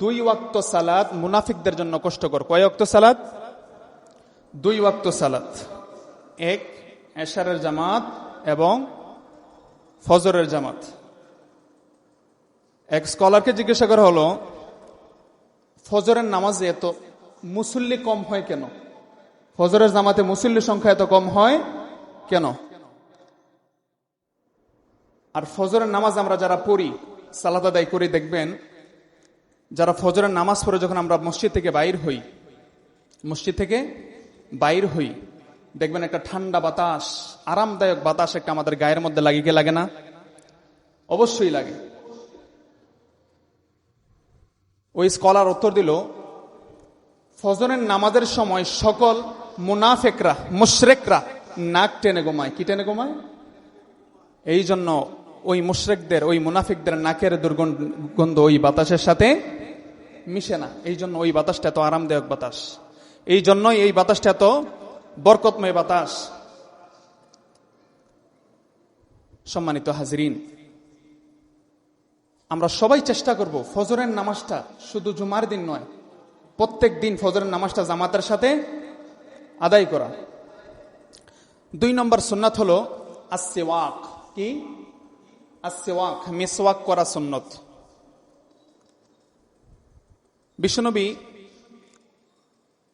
দুই ওয়াক্ত সালাদ মুনাফিকদের জন্য কষ্টকর। কয় ওয়াক্ত সালাদ দুই ওয়াক্ত সালাদ এক, এশারের জামাত এবং ফজরের জামাত। এক স্কলারকে জিজ্ঞাসা করা হলো, ফজরের নামাজে এত মুসল্লি কম হয় কেন? ফজরের জামাতে মুসল্লির সংখ্যা এত কম হয় কেন? আর ফজরের নামাজ আমরা যারা পড়ি সালাদ আদায় করে, দেখবেন যারা ফজরের নামাজ পড়ে যখন আমরা মসজিদ থেকে বাইর হই, মসজিদ থেকে বাইর হই, দেখবেন একটা ঠান্ডা বাতাস, আরামদায়ক বাতাস একটা আমাদের গায়ের মধ্যে লাগে লাগে না? অবশ্যই লাগে। ওই স্কলার উত্তর দিল, ফজরের নামাজের সময় সকল মুনাফেকরা, মুশরেকরা নাক টেনে গোমায় কি টেনে গোমায় এই জন্য ওই মুশরেকদের, ওই মুনাফিকদের নাকের দুর্গন্ধ ওই বাতাসের সাথে মিশে না। এই জন্য ওই বাতাসটা এত আরামদায়ক বাতাস। এই জন্যই এই বাতাসটা এত বরকতময় বাতাস। সম্মানিত হাজরিন, আমরা সবাই চেষ্টা করব ফজরের নামাজটা শুধু জুমার দিন নয়, প্রত্যেক দিন ফজরের নামাজটা জামাতের সাথে আদায় করা। দুই নম্বর সুন্নাত হলো আসেওয়াক কি? আসেওয়াক মিসওয়াক করা সুন্নত। বিশ্বনবী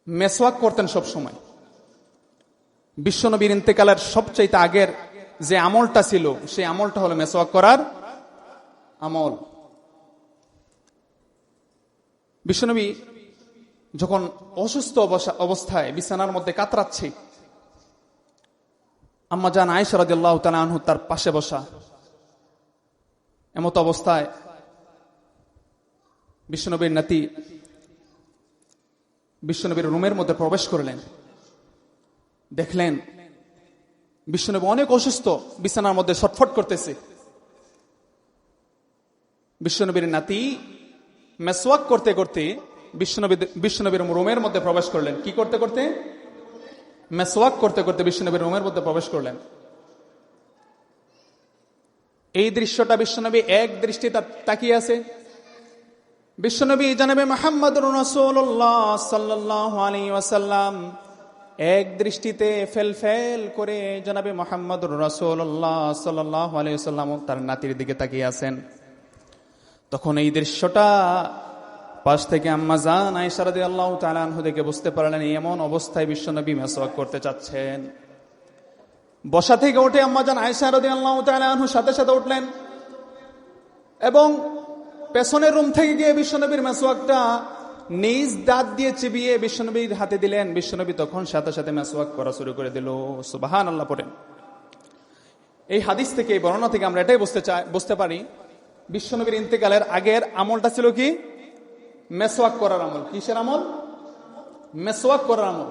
মেসওয়াক করতেন সব সময়। বিশ্বনবীর ইন্তেকালের সবচাইতে আগের যে আমলটা ছিল, সেই আমলটা হলো মেসওয়াক করার আমল। বিশ্বনবী যখন অসুস্থ অবস্থায় বিছানার মধ্যে কাতরাচ্ছে, আম্মা জান তালাহু তার পাশে বসা, এমত অবস্থায় বিশ্বনবীর নাতি বিশ্বনবীর রুমের মধ্যে প্রবেশ করলেন। দেখলেন বিশ্বনবী অনেক অসুস্থ, বিছানার মধ্যে ছটফট করতেছে। বিশ্বনবীর নাতি মেসওয়াক করতে করতে বিশ্বনবী বিশ্বনবীর রুমের মধ্যে প্রবেশ করলেন। কি করতে করতে? মেসওয়াক করতে করতে বিশ্বনবীর রুমের মধ্যে প্রবেশ করলেন। এই দৃশ্যটা বিশ্বনবী এক দৃষ্টি তাকিয়ে আছে। বিশ্বনবী জানাবে মোহাম্মদ রসুল্লাহ সাল্লাহ আলী ওয়াসাল্লাম এক দৃষ্টিতে ফেল ফেল করে জানাবে মোহাম্মদ রসুল্লাহ সাল্লাহ আলী সাল্লাম তার নাতির দিকে তাকিয়ে আছেন। তখন এই দৃশ্যটা পাশ থেকে আম্মা জান আইসারদি আল্লাহ তালানহু দেখে বুঝতে পারলেন এমন অবস্থায় বিশ্বনবী মেসওয়াক করতে চাচ্ছেন। বসা থেকে উঠে আম্মা জান আইসারদি আল্লাহ তালানহু সাথে সাথে উঠলেন এবং পেছনের রুম থেকে গিয়ে বিশ্বনবীর মেসওয়াকটা নিজ দাঁত দিয়ে চিবিয়ে বিশ্বনবীর হাতে দিলেন। বিশ্বনবী তখন সাথে সাথে মেসওয়াক করা শুরু করে দিল। সুবাহান আল্লাহ পড়েন। এই হাদিস থেকে, এই বর্ণনা থেকে আমরা এটাই বুঝতে চাই, বুঝতে পারি, বিশ্বনবীর ইন্তেকালের আগের আমলটা ছিল কি? মেসওয়াক করার আমল। কিসের আমল? মেসওয়াক করার আমল।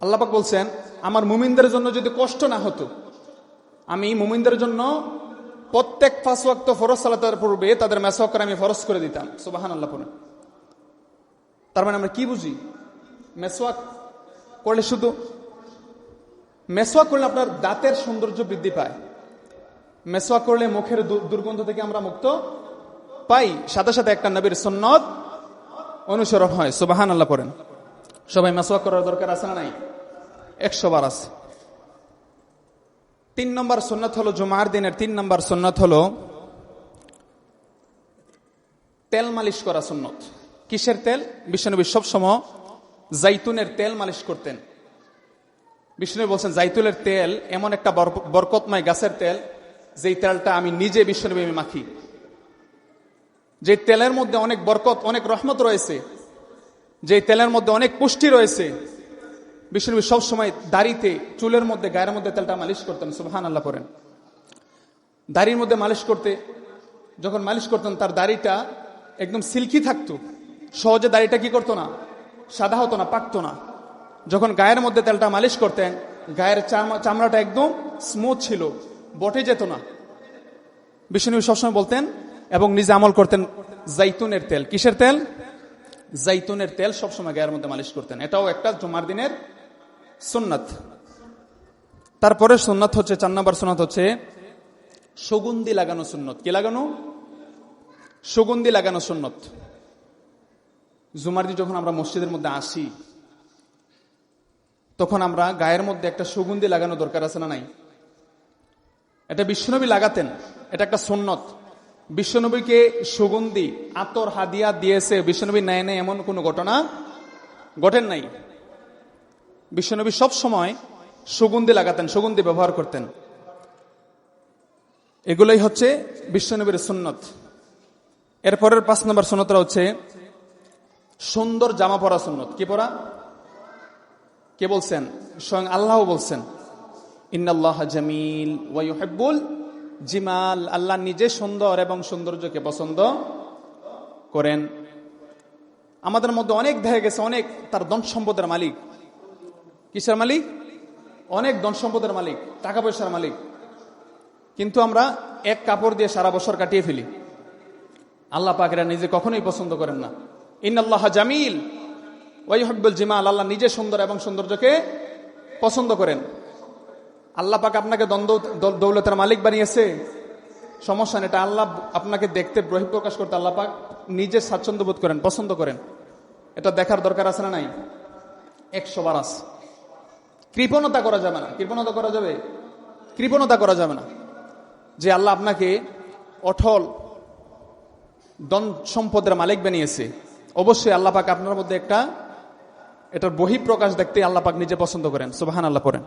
আল্লাপাক বলছেন, আমার মুমিনদের জন্য যদি কষ্ট না হতো, আমি মুমিনদের জন্য প্রত্যেক পাঁচ ওয়াক্ত ফরজ সালাতের পূর্বে তাদের মেসওয়াক করে আমি ফরজ করে দিতাম। সুবাহান আল্লাহ পরে তার মানে আমরা কি বুঝি? মেসওয়াক করলে শুধু মেসওয়াক করলে আপনার দাঁতের সৌন্দর্য বৃদ্ধি পায়। মেসওয়াক করলে মুখের দুর্গন্ধ থেকে আমরা মুক্ত পাই। সাথে সাথে একটা নবীর সন্ন্যত অনুসরণ হয়। সুবাহান আল্লাহ পড়েন। সবাই মেসওয়াক করার দরকার আছে না নাই? একশো বার আছে। তিন নম্বর সন্ন্যত হলো জুমার দিনের তিন নম্বর সন্ন্যত হলো তেল মালিশ করা সন্ন্যত কিসের তেল? বিষ্ণুনবী সবসময় জাইতুনের তেল মালিশ করতেন। বিষ্ণুনবী বলছেন, জাইতুলের তেল এমন একটা বরকতময় গাছের তেল, যেই তেলটা আমি নিজে বিশ্বনবী আমি মাখি। যে তেলের মধ্যে অনেক বরকত, অনেক রহমত রয়েছে, যে তেলের মধ্যে অনেক পুষ্টি রয়েছে বিষ্ণুনবী সবসময় দাড়িতে, চুলের মধ্যে, গায়ের মধ্যে তেলটা মালিশ করতেন সুবহান আল্লাহ করেন দাড়ির মধ্যে মালিশ করতে, যখন মালিশ করতেন, তার দাড়িটা একদম সিল্কি থাকতো। সহজে দাড়িটা কি করতো না? সাদা হতো না, পাকতো না। যখন গায়ের মধ্যে তেলটা মালিশ করতেন, গায়ের চামড়াটা একদম স্মুথ ছিল, বটে যেত না। বিষ্ণু সবসময় বলতেন, এবং নিজে আমল করতেন, জাইতুনের তেল। কিসের তেল? জাইতুনের তেল সবসময় গায়ের মধ্যে মালিশ করতেন। এটাও একটা জুমার দিনের সুন্নাত। তারপরে সুন্নাত হচ্ছে, চার নম্বর সুন্নাত হচ্ছে, সুগন্ধি লাগানো সুন্নত। কি লাগানো? সুগন্ধি লাগানো সুন্নত। জুমার যখন আমরা মসজিদের মধ্যে আসি, তখন আমরা গায়ের মধ্যে একটা সুগন্ধি লাগানো দরকার আছে না নাই? এটা বিশ্বনবী লাগাতেন, এটা একটা সুন্নত। বিশ্বনবীকে সুগন্ধি, আতর হাদিয়া দিয়েছে বিশ্বনবী নেয় নেয় এমন কোনো ঘটনা ঘটেন নাই। বিশ্বনবী সব সময় সুগন্ধি লাগাতেন, সুগন্ধি ব্যবহার করতেন। এগুলোই হচ্ছে বিশ্বনবীর সুন্নত। এরপরের পাঁচ নম্বর সুন্নতরা হচ্ছে সুন্দর জামা পরা সুন্নত। কি পরা? কে বলছেন? স্বয়ং আল্লাহ বলছেন, ইন্নাল্লাহ জামিল ওয়াইহেব্বুল জিমাল। আল্লাহ নিজে সুন্দর এবং সৌন্দর্যকে পছন্দ করেন। আমাদের মধ্যে অনেক দেখা গেছে, অনেক তার ধন সম্পদের মালিক। কিসের মালিক? অনেক ধন সম্পদের মালিক, টাকা পয়সার মালিক। কিন্তু আমরা এক কাপড় দিয়ে সারা বছর কাটিয়ে ফেলি। আল্লাহ পাকেরা নিজে কখনোই পছন্দ করেন না। ইন্নাল্লাহ জামিল। ওয়াইহব্বুল জিমাল। আল্লাহ নিজে সুন্দর এবং সৌন্দর্যকে পছন্দ করেন। আল্লাহ পাক আপনাকে দ্বন্দ্ব দৌলতের মালিক বানিয়েছে। সমস্যা নেই, এটা আল্লাহ আপনাকে দেখতে বহিঃপ্রকাশ করতে আল্লাহ পাক নিজে স্বাচ্ছন্দ্য বোধ করেন, পছন্দ করেন। এটা দেখার দরকার আছে না নাই? একশো বার আছে। কৃপণতা করা যাবে না। কৃপণতা করা যাবে? কৃপণতা করা যাবে না। যে আল্লাহ আপনাকে অঠল দন সম্পদের মালিক বানিয়েছে। অবশ্যই আল্লাহ পাক আপনার মধ্যে একটা, এটার বহিঃপ্রকাশ দেখতে আল্লাহ পাক নিজে পছন্দ করেন। সুবাহান আল্লাহ পড়েন।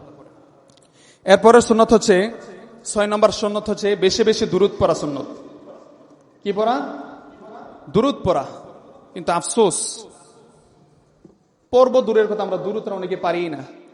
এরপরের সুন্নত হচ্ছে, ছয় নম্বর সুন্নত হচ্ছে বেশি বেশি দূরত পড়া সুন্নত। কি পড়া? দূরত পড়া। কিন্তু আফসোস, পর্ব দূরের কথা আমরা দূরতরা অনেকে পারি না।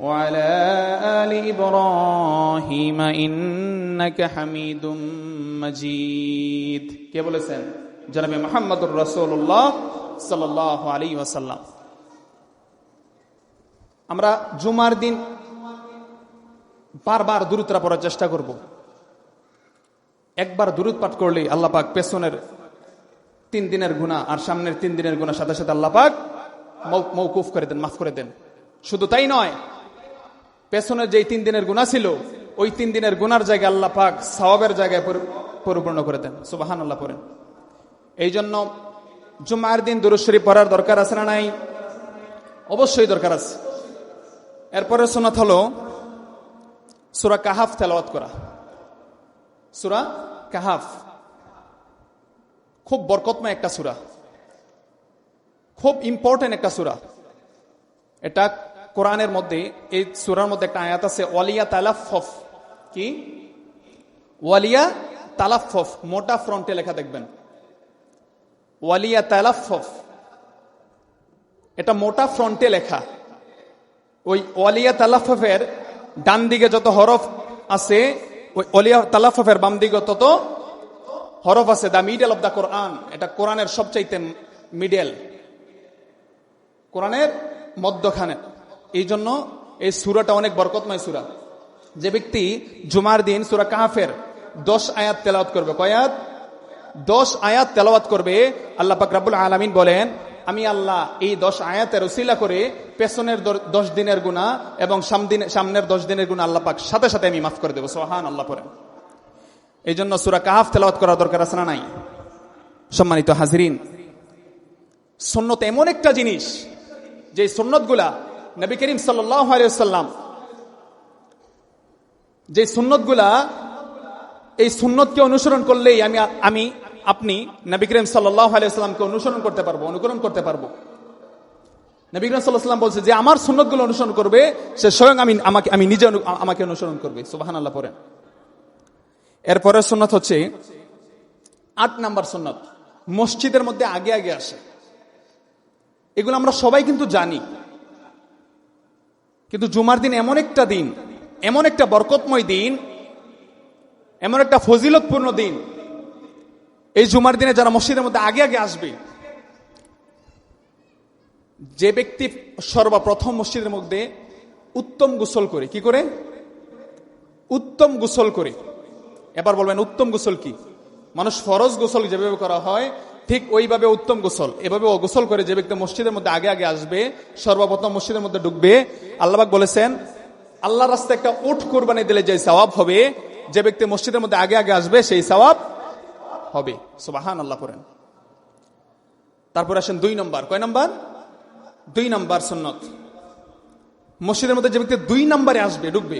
وعلى آل إبراهيم إنك حميد مجيد কে বলেছেন জনাবে মোহাম্মদুর রসুল্লাহ সাল্লাহ আলী ওয়াসাল্লাম আমরা জুমার দিন বারবার দূরত্রা পড়ার চেষ্টা করব একবার দূরত পাঠ করলেই আল্লাহ পাক পেছনের তিন দিনের গুণা আর সামনের তিন দিনের গুণা সাথে সাথে আল্লাহ পাক মৌ- মৌকুফ করে দেন মাফ করে দেন শুধু তাই নয় পেছনের যেই তিন দিনের গুণা ছিল, ওই তিন দিনের গুনার জায়গায় আল্লাহ পাক সওয়াবের জায়গায় পরি- পরিপূর্ণ করে দেন। সুবাহান আল্লাহ পড়েন। এই জন্য জুমার দিন দুরুশ্বরী পড়ার দরকার আছে না নাই? অবশ্যই দরকার আছে। এরপরে সোনাত হলো সুরা কাহাফ তেলাওয়াত করা। সুরা কাহাফ খুব বরকতময় একটা সুরা। খুব ইম্পর্টেন্ট একটা সুরা। এটা কোরআনের মধ্যে, এই সুরার মধ্যে একটা আয়াত আছে, ওয়ালিয়া তালাফফ কি? ওয়ালিয়া তালাফফ মোটা ফ্রন্টে লেখা দেখবেন। ওয়ালিয়া তালাফফ এটা মোটা ফ্রন্টে লেখা। ওই ওয়ালিয়া তালাফফের ডান দিকে যত হরফ আছে, ওই ওয়ালিয়া তালাফফের বাম দিকে তত হরফ আছে দ্য মিডল অফ দ্য কোরআন এটা কোরআনের সবচাইতে মিডল কোরআনের মধ্যখানে। এই জন্য এই সুরাটা অনেক বরকতময় সুরা। যে ব্যক্তি জুমার দিন সুরা কাহাফের দশ আয়াত তেলাওয়াত করবে। কয়াত দশ আয়াত তেলাওয়াত করবে। আল্লাহ পাক রাব্বুল আলামিন বলেন, আমি আল্লাহ এই দশ আয়াতের উসিলা করে পেছনের দশ দিনের গুণা এবং সামনের দশ দিনের গুণা আল্লাহ পাক সাথে সাথে আমি মাফ করে দেবো। সোহান আল্লাহ পরে এই জন্য সুরা কাহাফ তেলাওয়াত করা দরকার আছে না নাই? সম্মানিত হাজরিন, সুন্নত এমন একটা জিনিস, যে সুন্নতগুলা নবী করিম সাল্লাম যে সুন্নতগুলা, এই সুন্নতকে অনুসরণ করলেই আমি আমি, আপনি নবী করিম সাল্লাহ অনুসরণ করতে পারব, অনুকরণ করতে পারব। নবী করিম সাল্লাহ সাল্লাম বলছে, যে আমার সুন্নতগুলো অনুসরণ করবে, সে স্বয়ং আমি, আমাকে, আমি নিজে আমাকে অনুসরণ করবে। সুবাহান আল্লাহ পড়েন। এরপরের সুন্নত হচ্ছে আট নাম্বার সুন্নত। মসজিদের মধ্যে আগে আগে আসে। এগুলো আমরা সবাই কিন্তু জানি। কিন্তু জুমার দিন এমন একটা দিন, এমন একটা বরকতময় দিন, এমন একটা ফজিলতপূর্ণ দিন। এই জুমার দিনে যারা মসজিদের মধ্যে আগে আগে আসবে, যে ব্যক্তি সর্বপ্রথম মসজিদের মধ্যে উত্তম গোসল করে, কি করে? উত্তম গোসল করে। এবার বলবেন, উত্তম গোসল কি? মানুষ ফরজ গোসল যেভাবে করা হয় ঠিক ওইভাবে উত্তম গোসল। এভাবে ও গোসল করে যে ব্যক্তি মসজিদের মধ্যে আগে আগে আসবে, সর্বপ্রথম মসজিদের মধ্যে ঢুকবে, আল্লাহবাক বলেছেন আল্লাহ রাস্তায় একটা উঠ কোরবানি দিলে যে সওয়াব হবে, যে ব্যক্তি মসজিদের মধ্যে আগে আগে আসবে, সেই সওয়াব হবে। সুবাহান আল্লাহ করেন তারপর আসেন দুই নম্বর। কয় নম্বর? দুই নম্বর সুন্নত। মসজিদের মধ্যে যে ব্যক্তি দুই নম্বরে আসবে, ঢুকবে,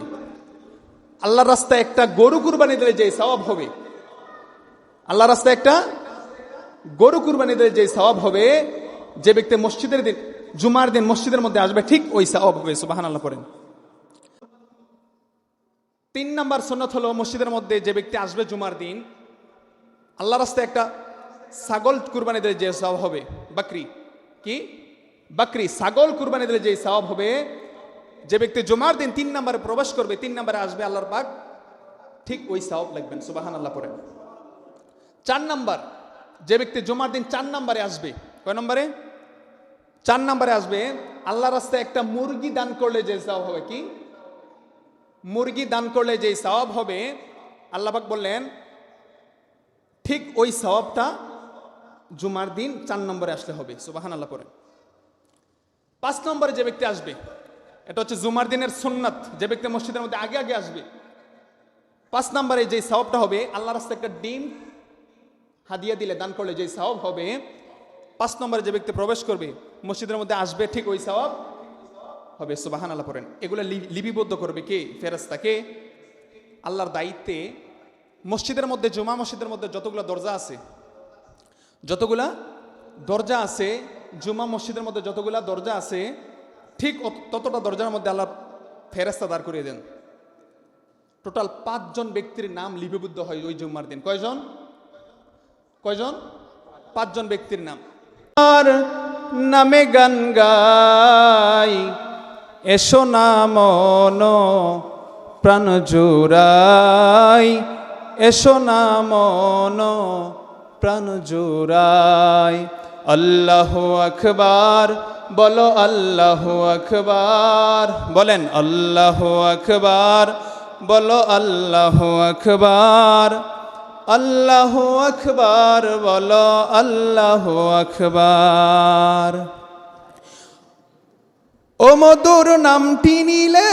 আল্লাহর রাস্তায় একটা গরু কুরবানি দিলে যে সওয়াব হবে, আল্লাহর রাস্তায় একটা গরু কুরবানি দিলে যে সওয়াব হবে, যে ব্যক্তি মসজিদের দিন, জুমার দিন মসজিদের মধ্যে আসবে, ঠিক ওই সওয়াব হবে সুবাহান আল্লাহ করেন তিন নম্বর সন্ন্যত হলো মসজিদের মধ্যে যে ব্যক্তি আসবে জুমার দিন আল্লাহ রাস্তায় একটা ছাগল কুরবানি দিলে যে সওয়াব হবে, বাকরি। কি? বাকরি, ছাগল কুরবানি দিলে যে সওয়াব হবে, যে ব্যক্তি জুমার দিন তিন নম্বরে প্রবেশ করবে, তিন নম্বরে আসবে আল্লাহর পাক, ঠিক ওই সওয়াব লাগবেন সুবাহান আল্লাহ পড়েন। চার নাম্বার যে ব্যক্তি জুমার দিন চার নম্বরে আসবে, কয় নম্বরে? চার নম্বরে আসবে আল্লাহ রাস্তায় একটা মুরগি দান করলে যে সওয়াব হবে কি? মুরগি দান করলে যে সওয়াব হবে আল্লাহবাক বললেন, ঠিক ওই সওয়াবটা জুমার দিন চার নম্বরে আসলে হবে সুবাহান আল্লাহ পরে পাঁচ নম্বরে যে ব্যক্তি আসবে, এটা হচ্ছে জুমার দিনের সুন্নাত, যে ব্যক্তি মসজিদের মধ্যে আগে আগে আসবে, পাঁচ নম্বরে যে সওয়াবটা হবে আল্লাহ রাস্তায় একটা ডিম হাদিয়া দিলে দান করলে যে সওয়াব হবে, পাঁচ নম্বরে যে ব্যক্তি প্রবেশ করবে, মসজিদের মধ্যে আসবে, ঠিক ওই সওয়াব হবে সুবাহান আল্লাহ পড়েন। এগুলো লিপিবদ্ধ করবে কে? ফেরেস্তা কে? আল্লাহর দায়িত্বে মসজিদের মধ্যে, জুমা মসজিদের মধ্যে যতগুলো দরজা আছে, যতগুলা দরজা আছে, জুমা মসজিদের মধ্যে যতগুলা দরজা আছে, ঠিক ততটা দরজার মধ্যে আল্লাহ ফেরেস্তা দাঁড় করিয়ে দেন। টোটাল পাঁচজন ব্যক্তির নাম লিপিবদ্ধ হয় ওই জুম্মার দিন। কয়জন? কয়জন? পাঁচজন ব্যক্তির নাম। আর নামে গান গাই, এসো নাম প্রাণ জোড়াই, এসো না মন প্রাণ জোড়াই। আল্লাহ আকবার, বলো আল্লাহ আকবার, বলেন আল্লাহ আকবার, বলো আল্লাহ আকবার। আল্লাহ আকবার, বলো আল্লাহ আকবার। ও মধুর নামটি নিলে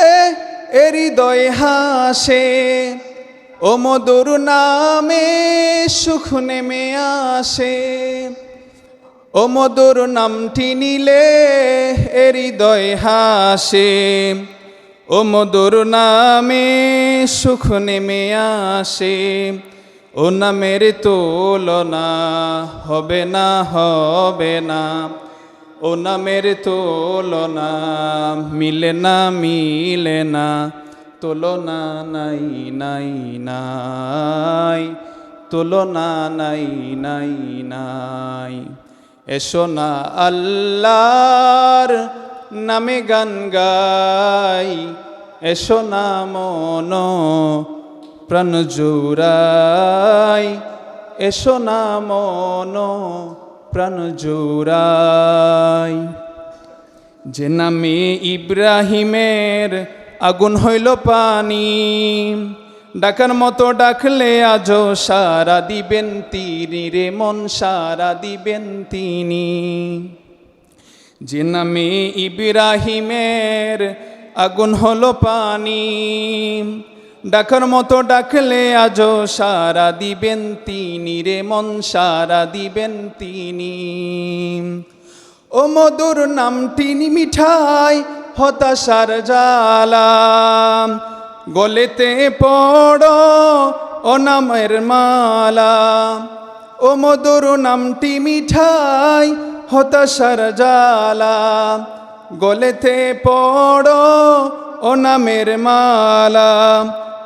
এ হৃদয় হাসে। ও মধুর নামে সুখ নেমে আসে। ও মধুর নামটি নিলে এ হৃদয় হাসে। ও মধুর নামে সুখ নেমে আসে। ও নামের তুলনা, হবে না হবে না। ও নামের তুলনা, মিলে না মিলে না, তুলনা নাই নাই নাই, তুলনা নাই নাই নাই। এসো না আল্লাহর নামে গান গাই, এসো না মন প্রাণ জোড়াই, এসো না মন, প্রাণ জোড়াই। যে নামে ইব্রাহিমের আগুন হইল পানি, ডাকার মতো ডাকলে আজ সারা দিবেন তিনি রে, মন সারা দিবেন তিনি। যে নামে ইব্রাহিমের আগুন হলো পানি ডাকার মতো ডাকলে আজও সারা দিবেন তিনি রে, মন সারা দিবেন তিনি। ও মধুর নামটি মিঠাই হতাশার জালাম গলেতে পড়ো ও নামের মালা। ও মধুর নামটি মিঠাই, হতাশার জালা গলেতে পড়ো ও নামের মালা।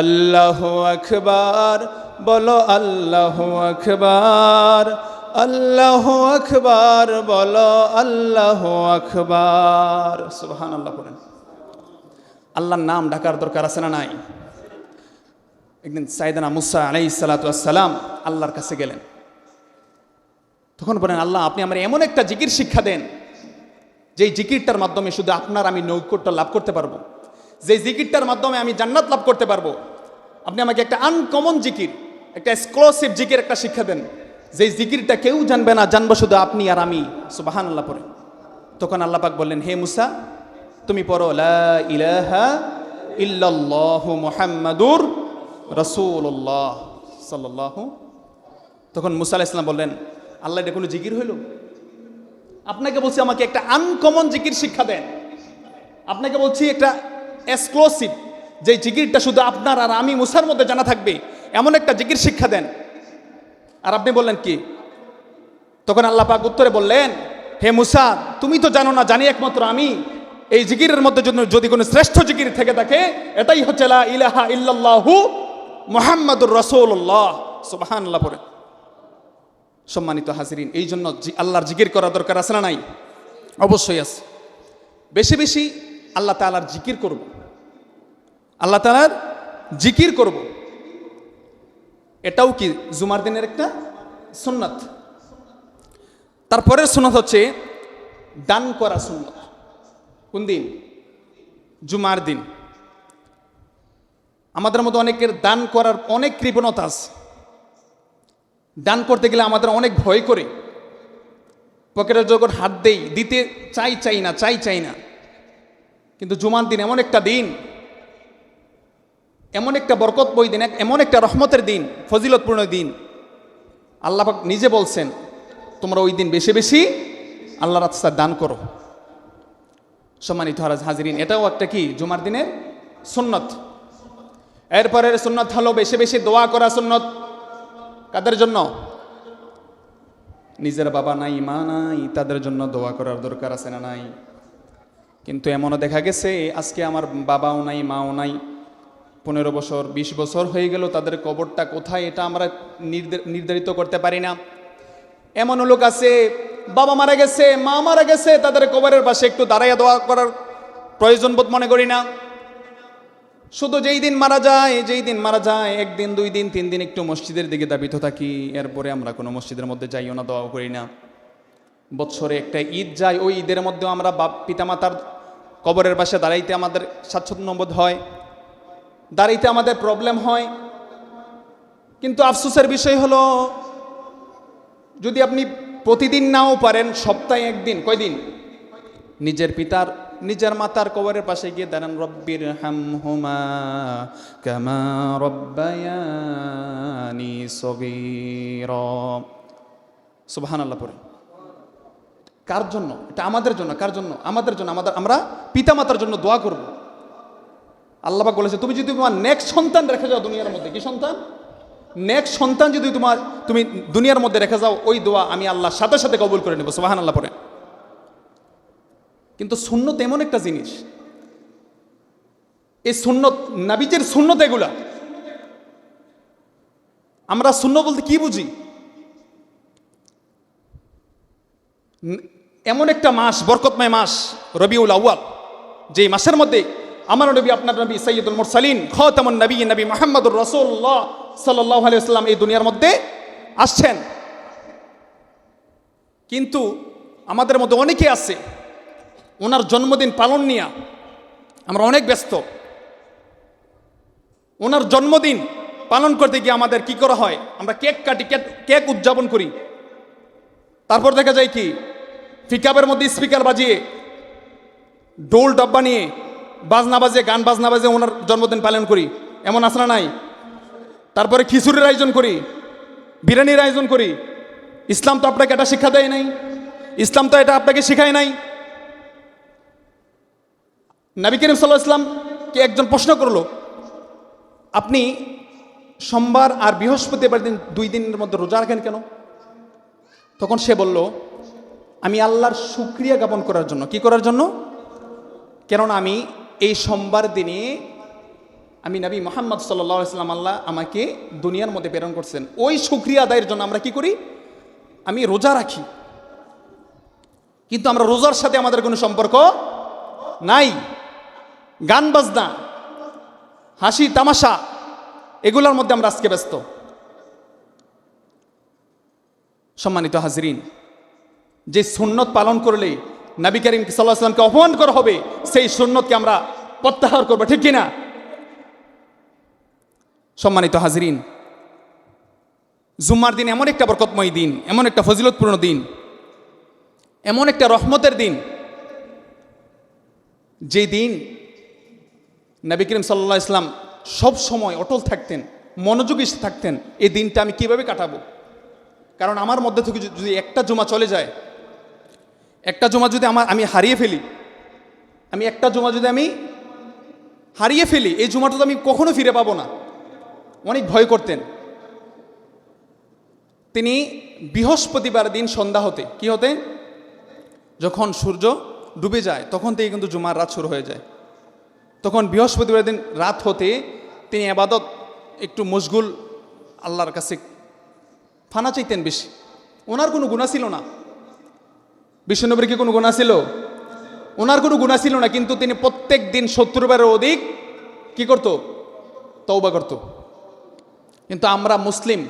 আল্লাহ আকবার, বলো আল্লাহ আকবার আল্লাহ আকবার, বলো আল্লাহ আকবার। সুবহান আল্লাহ বলেন আল্লাহর নাম ডাকার দরকার আছে না নাই? একদিন সাইদানা মুসা আলাই সালাতাম আল্লাহর কাছে গেলেন। তখন বলেন, আল্লাহ, আপনি আমার এমন একটা জিকির শিক্ষা দেন, যেই জিকিরটার মাধ্যমে শুধু আপনার আমি নৈকট্য লাভ করতে পারব। যে জিকিরটার মাধ্যমে আমি জান্নাত লাভ করতে পারব, আপনি আমাকে একটা আনকমন জিকির, একটা এক্সক্লুসিভ জিকির একটা শিক্ষা দেন। যে জিকিরটা কেউ জানবে না, জানব শুধু আপনি আর আমি। সুবাহান আল্লাহ পরে তখন আল্লাহ পাক বললেন, হে মুসা, তুমি পড়ো, লা ইলাহা ইল্লাল্লাহু মুহাম্মাদুর রাসূলুল্লাহ সাল্লাল্লাহু তখন মুসা আলাইহিস বললেন, আল্লাহ, এটা কোনো জিকির হইল? আপনাকে বলছি আমাকে একটা আনকমন জিকির শিক্ষা দেন। আপনাকে বলছি একটা এক্সক্লুসিভ যে জিকিরটা শুধু আপনার আর আমি মুসার মধ্যে জানা থাকবে, এমন একটা জিকির শিক্ষা দেন। আর আপনি বললেন কি? তখন আল্লাহ পাক উত্তরে বললেন, হে মুসা, তুমি তো জানো না, জানি একমাত্র আমি। এই জিকিরের মধ্যে যদি- কোনো শ্রেষ্ঠ জিকির থেকে থাকে, এটাই হচ্ছে লা ইলাহা ইল্লাল্লাহু মুহাম্মাদুর রাসূলুল্লাহ। সুবহানাল্লাহ পড়ে। সম্মানিত হাজিরিন, এই জন্য আল্লাহর জিকির করা দরকার আছে না নাই? অবশ্যই আছে। বেশি বেশি আল্লাহ তালার জিকির করব। আল্লাহ তালার জিকির করব। এটাও কি জুমার দিনের একটা সুন্নাত? তারপরের সুন্নত হচ্ছে দান করা সুন্নত। কোন দিন? জুমার দিন। আমাদের মতো অনেকের দান করার অনেক কৃপণতা আছে। দান করতে গেলে আমাদের অনেক ভয় করে। পকেটে যখন হাত দেই, দিতে চাই চাই না, চাই চাই না। কিন্তু জুমার দিন এমন একটা দিন এমন একটা বরকত বই দিন এমন একটা রহমতের দিন, ফজিলতপূর্ণ দিন। আল্লাহ নিজে বলছেন, তোমরা ওই দিন বেশি বেশি আল্লাহ রাস্তায় দান করো। সম্মানিত হারাজ হাজিরিন, এটাও একটা কি? জুমার দিনের সুন্নত। এরপরের সুন্নত হলো বেশি বেশি দোয়া করা সুন্নত। কাদের জন্য? নিজের বাবা নাই, মা নাই, তাদের জন্য দোয়া করার দরকার আছে না নাই? কিন্তু এমনও দেখা গেছে, আজকে আমার বাবাও নাই, মাও নাই। পনেরো বছর ২০ বছর হয়ে গেল, তাদের কবরটা কোথায় এটা আমরা নির্ধারিত করতে পারি না। এমন লোক আছে, বাবা মারা গেছে, মা মারা গেছে, তাদের কবরের পাশে একটু দাঁড়াইয়া দোয়া করার প্রয়োজন বোধ মনে করি না। শুধু যেই দিন মারা যায়, যেই দিন মারা যায়, একদিন, দুই দিন, তিন দিন একটু মসজিদের দিকে দাবিত থাকি, এরপরে আমরা কোনো মসজিদের মধ্যে যাইও না, দোয়াও করি না। বৎসরে একটা ঈদ যায়, ওই ঈদের মধ্যেও আমরা বাপ, পিতামাতার কবরের পাশে দাঁড়াইতে আমাদের স্বাচ্ছন্দ্য বোধ হয়। দাঁড়াইতে আমাদের প্রবলেম হয়। কিন্তু আফসোসের বিষয় হলো, যদি আপনি প্রতিদিন নাও পারেন, সপ্তাহে একদিন, কয়দিন? নিজের পিতার, নিজের মাতার কবরের পাশে গিয়ে দাঁড়ান, রব্বির হাম হুমা কামা রব্বায়ানি সগীর। সুবহান আল্লাহ পরে কার জন্য? এটা আমাদের জন্য, কার জন্য? আমাদের জন্য, আমাদের, আমরা পিতামাতার জন্য দোয়া করব। আল্লাহ পাক বলেছে, তুমি যদি তোমার নেক্সট সন্তান রেখে যাও দুনিয়ার মধ্যে, কি সন্তান? নেক্সট সন্তান যদি তোমার, তুমি দুনিয়ার মধ্যে রেখে যাও, ওই দোয়া আমি আল্লাহর সাথে সাথে কবুল করে নেব সুবাহান আল্লাহ পরে কিন্তু সুন্নত এমন একটা জিনিস, এই সুন্নত, নাবিজের সুন্নত এগুলা। আমরা শূন্য বলতে কি বুঝি? এমন একটা মাস, বরকতময় মাস, রবিউল আউয়াল যে মাসের মধ্যে আমার নবী, আপনার নবী সৈয়দুল মুরসালিন, খতামুন নবী নবী মোহাম্মদুর রসুল্লাহ সাল্লাহ আলাইসাল্লাম এই দুনিয়ার মধ্যে আসছেন। কিন্তু আমাদের মধ্যে অনেকে আছে, ওনার জন্মদিন পালন নিয়ে আমরা অনেক ব্যস্ত। ওনার জন্মদিন পালন করতে গিয়ে আমাদের কি করা হয়, আমরা কেক কাটি, কেক- কেক উদযাপন করি। তারপর দেখা যায় কি পিকআপের মধ্যে স্পিকার বাজিয়ে ডোল ডাব্বা নিয়ে বাজনা বাজিয়ে গান বাজনা বাজিয়ে ওনার জন্মদিন পালন করি। এমন আসনা নাই? তারপরে খিচুড়ির আয়োজন করি, বিরিয়ানির আয়োজন করি। ইসলাম তো আপনাকে এটা শিক্ষা দেয় নাই। ইসলাম তো এটা আপনাকে শেখায় নাই। নবী করিম সাল্লাহ ইসলামকে একজন প্রশ্ন করল, আপনি সোমবার আর বৃহস্পতিবার দিন দুই দিনের মধ্যে রোজা রাখেন কেন? তখন সে বলল, আমি আল্লাহর সুক্রিয়া জ্ঞাপন করার জন্য। কি করার জন্য? কেননা আমি এই সোমবার দিনে আমি নবী মোহাম্মদ সাল্লাম আল্লাহ আমাকে দুনিয়ার মধ্যে প্রেরণ করছেন। ওই সুক্রিয়া আদায়ের জন্য আমরা কি করি? আমি রোজা রাখি। কিন্তু আমরা রোজার সাথে আমাদের কোনো সম্পর্ক নাই। গান বাজনা, হাসি, তামাশা, এগুলোর মধ্যে আমরা আজকে ব্যস্ত। সম্মানিত হাজরিন, যে সুন্নত পালন করলে নবী করিম সাল্লাহ সাল্লামকে অপমান করা হবে, সেই সুন্নতকে আমরা প্রত্যাহার করব, ঠিক কিনা? সম্মানিত হাজরিন, জুম্মার দিন এমন একটা বরকতময় দিন, এমন একটা ফজিলতপূর্ণ দিন, এমন একটা রহমতের দিন যে দিন নবী করিম সাল্লাহ ইসলাম সব সময় অটল থাকতেন, মনোযোগী থাকতেন, এই দিনটা আমি কীভাবে কাটাবো? কারণ আমার মধ্যে থেকে যদি একটা জুমা চলে যায় একটা জমা যদি আমার আমি হারিয়ে ফেলি, আমি একটা জমা যদি আমি হারিয়ে ফেলি, এই জমাটা তো আমি কখনো ফিরে পাবো না। অনেক ভয় করতেন। তিনি বৃহস্পতিবার দিন সন্ধ্যা হতে, কি হতে? যখন সূর্য ডুবে যায়, তখন থেকে কিন্তু জুমার রাত শুরু হয়ে যায়। তখন বৃহস্পতিবার দিন রাত হতে তিনি আবাদত একটু মশগুল আল্লাহর কাছে ফানা চাইতেন বেশি। ওনার কোনো গুণা ছিল না। বিষ্ণুনবীর কি কোনো গুণা ছিল? ওনার কোনো গুণা ছিল না, কিন্তু তিনি প্রত্যেক দিন সত্তরবারের অধিক কি করত? তওবা করত। কিন্তু আমরা মুসলিম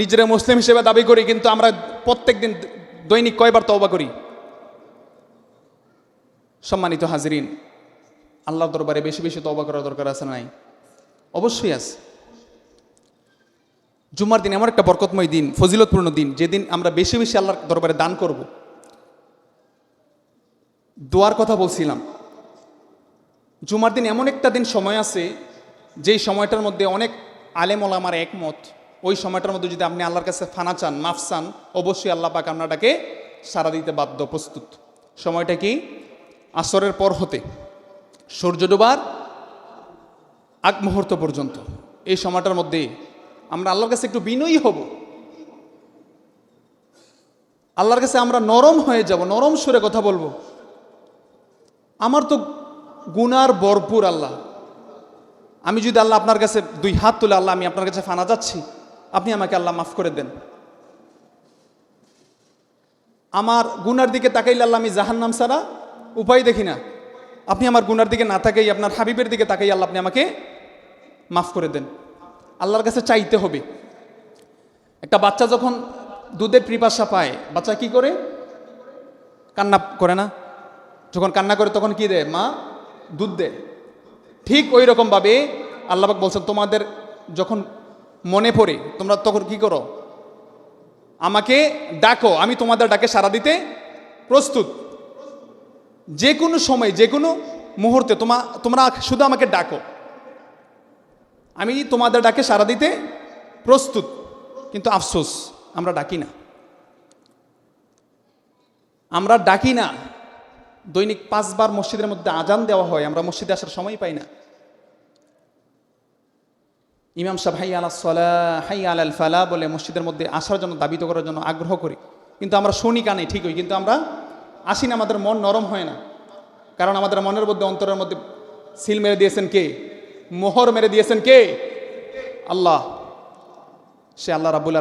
নিজেরা মুসলিম হিসেবে দাবি করি, কিন্তু আমরা প্রত্যেক দিন দৈনিক কয়বার তওবা করি? সম্মানিত হাজরিন, আল্লাহর দরবারে বেশি বেশি তওবা করার দরকার আছে নাই? অবশ্যই আছে। জুমার দিন এমন একটা বরকতময় দিন, ফজিলতপূর্ণ দিন, যেদিন আমরা বেশি বেশি আল্লাহর দরবারে দান করব। দোয়ার কথা বলছিলাম। জুমার দিন এমন একটা দিন সময় আছে, যেই সময়টার মধ্যে অনেক আলেম ওলামার একমত। ওই সময়টার মধ্যে যদি আপনি আল্লাহর কাছে ফানা চান, মাফ চান, অবশ্যই আল্লাহ পাক আপনাটাকে সারা দিতে বাধ্য, প্রস্তুত। সময়টা কি? আসরের পর হতে, সূর্য ডোবার আগ মুহূর্ত পর্যন্ত। এই সময়টার মধ্যে আমরা আল্লাহর কাছে একটু বিনয়ী হব। আল্লাহর কাছে আমরা নরম হয়ে যাব, নরম সুরে কথা বলব। আমার তো গুনার ভরপুর আল্লাহ। আমি যদি আল্লাহ আপনার কাছে দুই হাত তুলে আল্লাহ, আমি আপনার কাছে ফানা যাচ্ছি, আপনি আমাকে আল্লাহ মাফ করে দেন। আমার গুনার দিকে তাকাইলে আল্লাহ আমি জাহান্নাম ছাড়া উপায় দেখি না। আপনি আমার গুনার দিকে না তাকাই আপনার হাবিবের দিকে তাকাই আল্লাহ আপনি আমাকে মাফ করে দেন। আল্লাহর কাছে চাইতে হবে। একটা বাচ্চা যখন দুধের পিপাসা পায়, বাচ্চা কি করে? কান্না করে না? যখন কান্না করে তখন কি দেয় মা, দুধ দেয় ঠিক ওই রকমভাবে আল্লাহবাক বলছেন, তোমাদের যখন মনে পড়ে, তোমরা তখন কি করো? আমাকে ডাকো, আমি তোমাদের ডাকে সাড়া দিতে প্রস্তুত। যে কোনো সময় যে কোনো মুহূর্তে তোমা, তোমরা শুধু আমাকে ডাকো। আমি তোমাদের ডাকে সাড়া দিতে প্রস্তুত। কিন্তু আফসোস, আমরা ডাকি না। আমরা ডাকি না। দৈনিক পাঁচবার মসজিদের মধ্যে আজান দেওয়া হয়, আমরা মসজিদে আসার সময় পাই না। ইমাম সাহেব, হাই আলা সলা, হাই আল ফালা বলে মসজিদের মধ্যে আসার জন্য, দাবিত করার জন্য আগ্রহ করি। কিন্তু আমরা শুনি কানে ঠিকই, কিন্তু আমরা আসি না, আমাদের মন নরম হয় না। কারণ আমাদের মনের মধ্যে, অন্তরের মধ্যে সিল মেরে দিয়েছেন কে? মোহর মেরে দিয়েছেন কে? আল্লাহ। সে আল্লাহ রাবুল